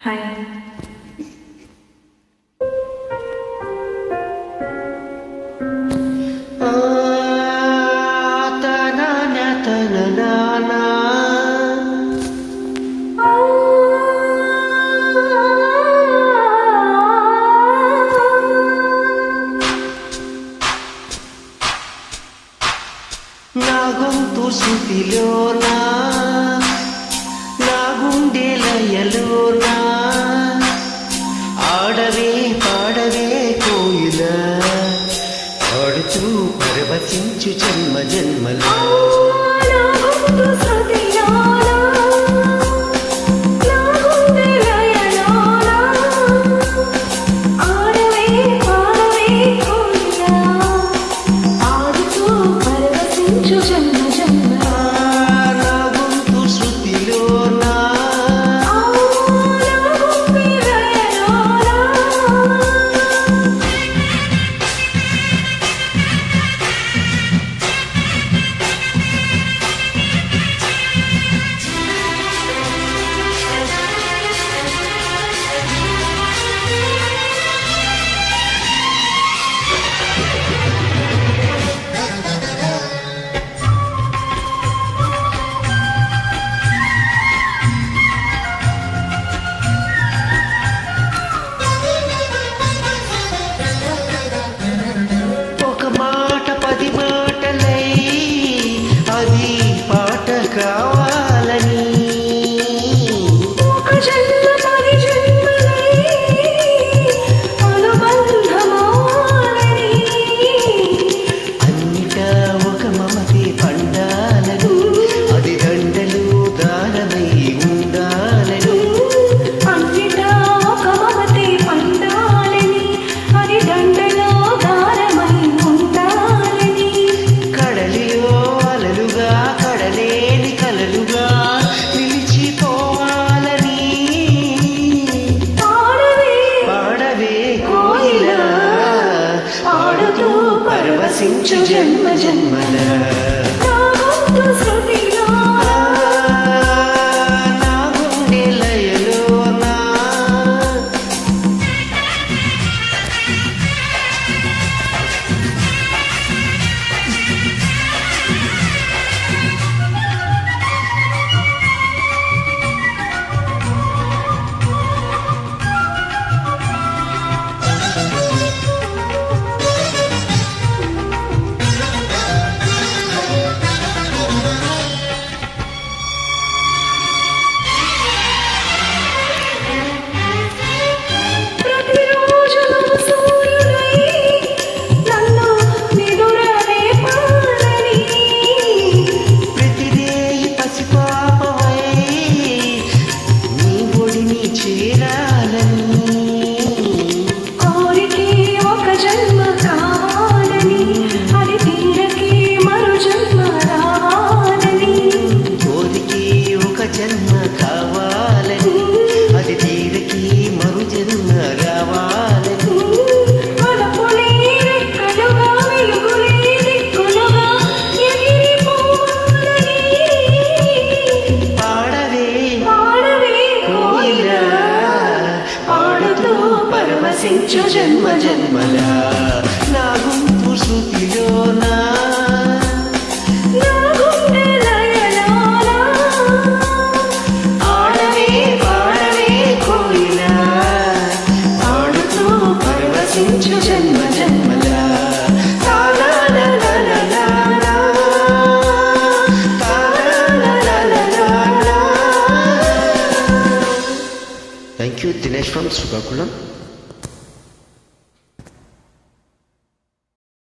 Hi. నా గొంతు శృతిలోనా? నా గుండె పాడవే పాడవే కోయిల. ఆడుతూ పరవశించు జన్మ జన్మలో. నివసించు జన్మ జన్మల. జన్మ కావాలని అది తీరకి మరు జన్మ రావాలి పరవశించు జన్మ జన్మల నా గుంపు శృతిలోనా నా గుండె లయలోనా ఆడవే పాడవే కోయిల పాడుతూ పరవశించు జన్మ జన్మల తాలాలాలాలాలా, తాలాలాలాలాలా. Thank you Dinesh from Srikakulam